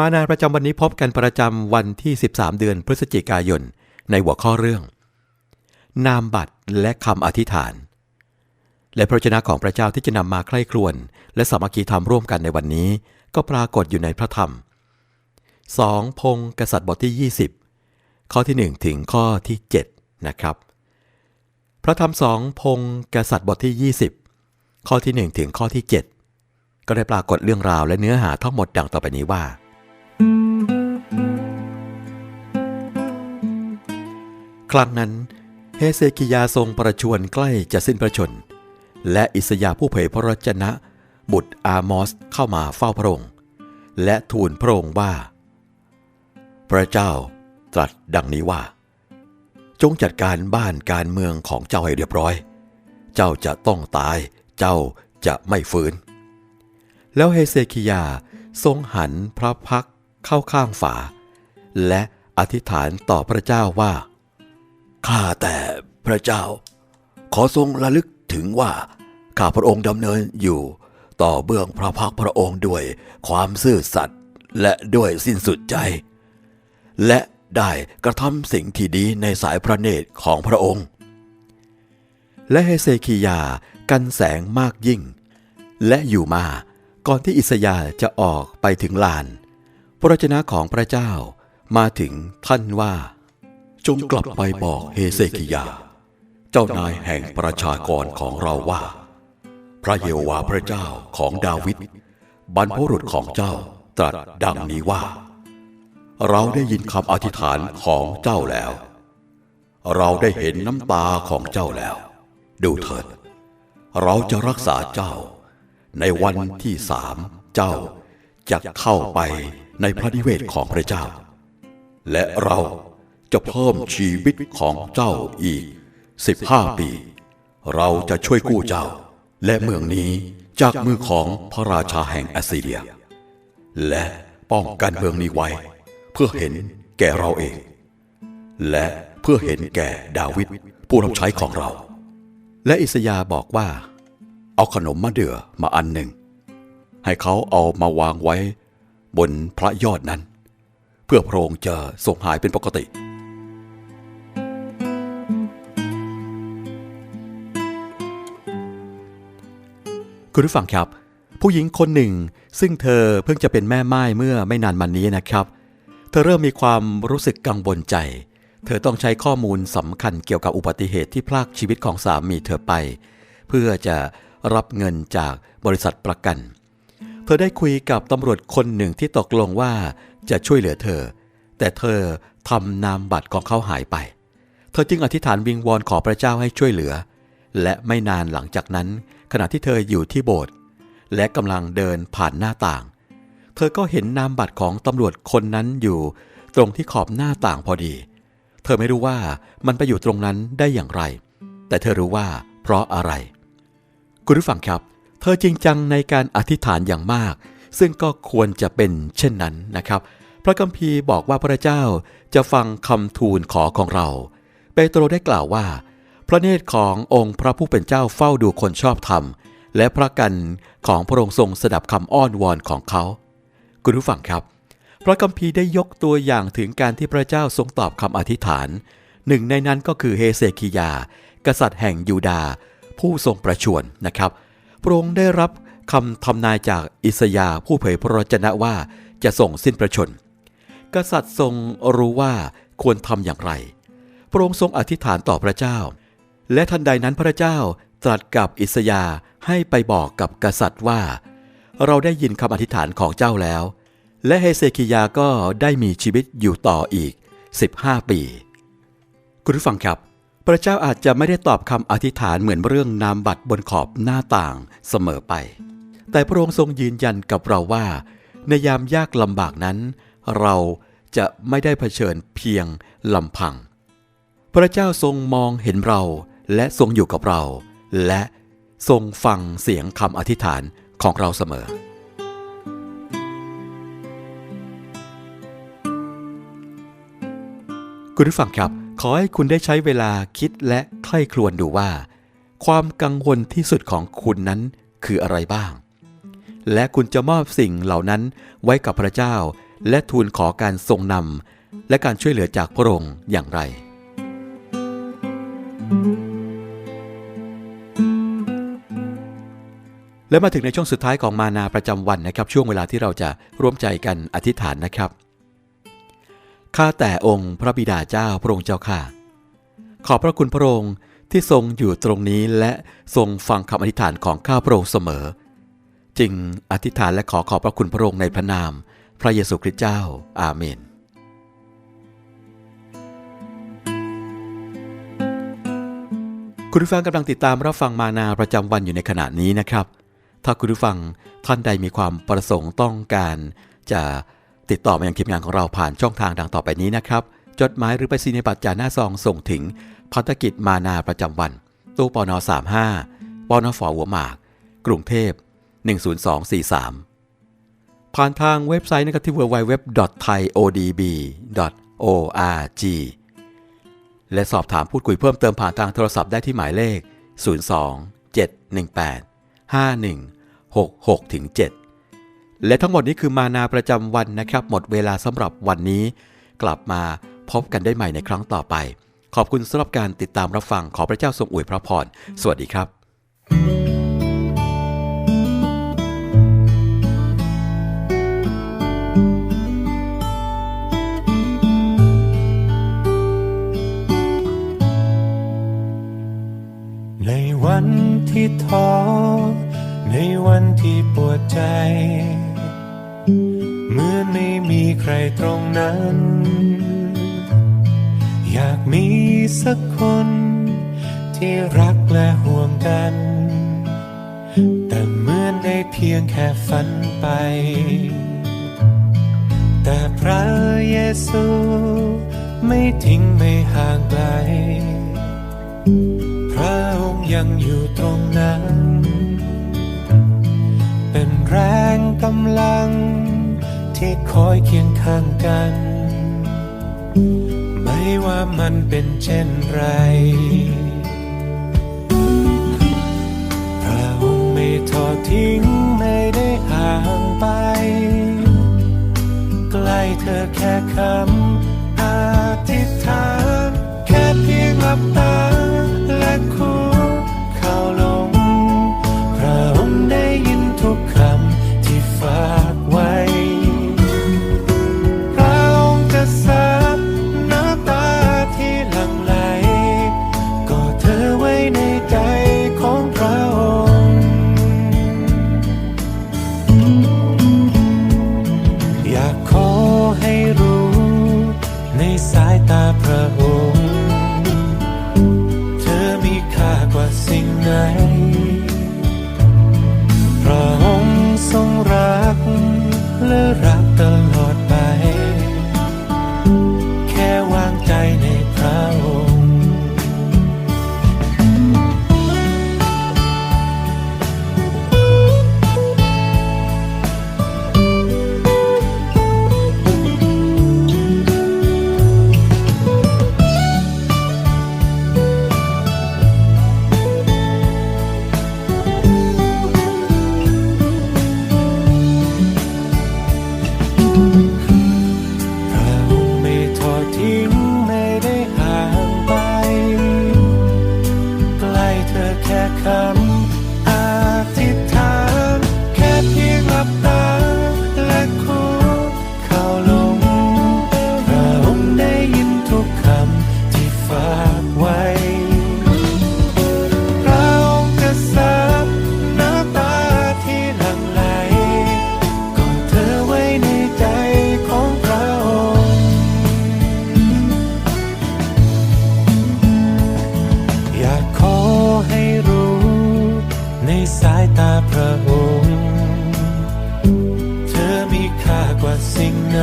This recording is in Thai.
มานาประจำวันนี้พบกันประจำวันที่ 13 เดือนพฤศจิกายน ในหัวข้อเรื่อง นามบัตรและคำอธิษฐาน และพระชนะของพระเจ้าที่จะนำมาใคร่ครวญและสามัคคีธรรมร่วมกันในวันนี้ ก็ปรากฏอยู่ในพระธรรม 2 พงกษัตริย์บทที่ 20 ข้อที่ 1 ถึงข้อที่ 7 นะครับ พระธรรมสองพงกษัตริย์บทที่ 20 ข้อที่ 1 ถึงข้อที่ 7 ก็ได้ปรากฏเรื่องราวและเนื้อหาทั้งหมดดังต่อไปนี้ว่า ครั้งนั้นเฮเซกิยาทรงประชวรใกล้จะสิ้นพระชน และอิสยาผู้เผยพระวจนะ บุตรอามอสเข้ามาเฝ้าพระองค์และทูลพระองค์ว่า พระเจ้าตรัสดังนี้ว่า จงจัดการบ้านการเมืองของเจ้าให้เรียบร้อย เจ้าจะต้องตาย เจ้าจะไม่ฟื้น แล้วเฮเซคิยาทรงหันพระพักเข้าข้างฝา และอธิษฐานต่อพระเจ้าว่า ข้าแต่พระเจ้า ขอทรงระลึกถึงว่า ข้าพระองค์ดำเนินอยู่ ต่อเบื้องพระพักพระองค์ด้วยความซื่อสัตย์และด้วยสิ้นสุดใจ และได้กระทำสิ่งที่ดีในสายพระเนตรของพระองค์ และเฮเซคียากันแสงมากยิ่ง และอยู่มาก่อนที่อิสยาจะออกไปถึงลาน พระวจนะของพระเจ้ามาถึงท่านว่า จงกลับไปบอกเฮเซคิยา เจ้านายแห่งประชากรของเราว่า พระเยโวาห์พระเจ้าของดาวิดบรรพบุรุษของเจ้าตรัสดังนี้ว่า เราได้ยินคำอธิษฐานของเจ้าแล้ว เราได้เห็นน้ำตาของเจ้าแล้ว ดูเถิด เราจะรักษาเจ้า ในวันที่สามเจ้าจะเข้าไปในพระนิเวศของพระเจ้า และเรา จะเพิ่มชีวิตของเจ้าอีกสิบห้าปี เราจะช่วยกู้เจ้า และเมืองนี้จากมือของพระราชาแห่งแอสซีเรีย และป้องกันเมืองนี้ไว้ เพื่อเห็นแก่เราเอง และเพื่อเห็นแก่ดาวิดผู้รับใช้ของเรา และอิสยาบอกว่า เอาขนมมะเดื่อมาอันหนึ่ง ให้เขาเอามาวางไว้ บนพระยอดนั้น เพื่อพระองค์จะทรงหายเป็นปกติ คุณผู้ฟังครับ ผู้หญิงคนหนึ่ง ซึ่งเธอเพิ่งจะเป็นแม่ไม้เมื่อไม่นานมานี้นะครับ เธอเริ่มมีความรู้สึกกังวลใจ เธอต้องใช้ข้อมูลสำคัญเกี่ยวกับอุบัติเหตุที่พลากชีวิตของสามีเธอไป เพื่อจะรับเงินจากบริษัทประกัน เธอได้คุยกับตำรวจคนหนึ่งที่ตกลงว่าจะช่วยเหลือเธอ แต่เธอทำนามบัตรของเขาหายไป เธอจึงอธิษฐานวิงวอนขอพระเจ้าให้ช่วยเหลือ และไม่นานหลังจากนั้น ขณะที่เธออยู่ที่โบสถ์และกำลังเดินผ่านหน้าต่าง เธอก็เห็นนามบัตรของตำรวจคนนั้นอยู่ ตรงที่ขอบหน้าต่างพอดี เธอไม่รู้ว่ามันไปอยู่ตรงนั้นได้อย่างไร แต่เธอรู้ว่าเพราะอะไร คุณผู้ฟังครับ เธอจริงจังในการอธิษฐานอย่างมาก ซึ่งก็ควรจะเป็นเช่นนั้นนะครับ พระคัมภีร์บอกว่าพระเจ้าจะฟังคำทูลขอของเรา เปโตรได้กล่าวว่า พระเนตรขององค์พระผู้เป็นเจ้าเฝ้าดูคนชอบธรรม และพระกันของพระองค์ทรงสดับคำอ้อนวอนของเขา คุณผู้ฟังครับ พระคัมภีร์ได้ยกตัวอย่างถึงการที่พระเจ้าทรงตอบคำอธิษฐาน หนึ่งในนั้นก็คือเฮเซคิยา กษัตริย์แห่งยูดา ผู้ทรงประชวรนะครับ พระองค์ได้รับคำทำนายจากอิสยาผู้เผยพระวจนะว่าจะส่งสิ้นประชน กษัตริย์ทรงรู้ว่าควรทำอย่างไร พระองค์ทรงอธิษฐานต่อพระเจ้า และทันใดนั้นพระเจ้าตรัสกับอิสยาให้ไปบอกกับกษัตริย์ว่า เราได้ยินคำอธิษฐานของเจ้าแล้ว และเฮเซคิยาก็ได้มีชีวิตอยู่ต่ออีก 15 ปี คุณผู้ฟังครับพระเจ้าอาจจะไม่ได้ตอบคำอธิษฐานเหมือนเรื่องนามบัตรบนขอบหน้าต่างเสมอไป แต่พระองค์ทรงยืนยันกับเราว่า ในยามยากลำบากนั้น เราจะไม่ได้เผชิญเพียงลำพัง พระเจ้าทรงมองเห็นเรา และทรงอยู่กับเรา และทรงฟังเสียงคำอธิษฐานของเราเสมอ คุณผู้ฟังครับ ขอให้คุณได้ใช้เวลาคิดและใคร่ครวญดูว่า ความกังวลที่สุดของคุณนั้นคืออะไรบ้าง และคุณจะมอบสิ่งเหล่านั้นไว้กับพระเจ้า และทูลขอการทรงนำและการช่วยเหลือจากพระองค์อย่างไร และมาถึงในช่วงสุดท้ายของมานาประจำวันนะครับ ช่วงเวลาที่เราจะร่วมใจกันอธิษฐานนะครับข้าแต่องค์พระบิดาเจ้าพระองค์เจ้าข้าขอบพระคุณพระองค์ที่ทรงอยู่ตรงนี้และทรงฟังคำอธิษฐานของข้าพระองค์เสมอ จึงอธิษฐานและขอขอบพระคุณพระองค์ในพระนาม พระเยซูคริสต์เจ้า อาเมนคุณผู้ฟังกำลังติดตามรับฟังมานาประจำวันอยู่ในขณะนี้นะครับ ถ้าคุณผู้ฟังท่านใดมีความประสงค์ต้องการจะติดต่อมายังทีมงานของเราผ่านช่องทางดังต่อไปนี้นะครับ จดหมายหรือไปซีนิบัตรจาหน้าซองส่งถึงพัฒกิจมานาประจำวัน ตู้ปน35ปนฝหัวหมาก กรุงเทพ 10243 ผ่านทางเว็บไซต์นะครับที่ www.thaiodb.org และสอบถามพูดคุยเพิ่มเติมผ่านทางโทรศัพท์ได้ที่หมายเลข 02 718 6-6ถึง7และทั้งหมดนี้คือมานาประจำวันนะครับ หมดเวลาสำหรับวันนี้ กลับมาพบกันได้ใหม่ในครั้งต่อไป ขอบคุณสำหรับการติดตามรับฟังขอพระเจ้าทรงอวยพระพรสวัสดีครับในวันที่ท้อ ปวดใจ เหมือนไม่มีใครตรงนั้น อยากมีสักคน ที่รักและห่วงกัน แต่เหมือนได้เพียงแค่ฝันไป แต่พระเยซูไม่ทิ้งไม่ห่างไกล พระองค์ยังอยู่ตรงำลัง ที่คอยเคียงข้างกัน ไม่ว่ามันเป็นเช่นไร พระองค์ไม่ทอดทิ้งไม่ได้ห่างไป ใกล้เธอแค่คำ ตาพระ พระองค์ เธอมีค่ากว่าสิ่งไหน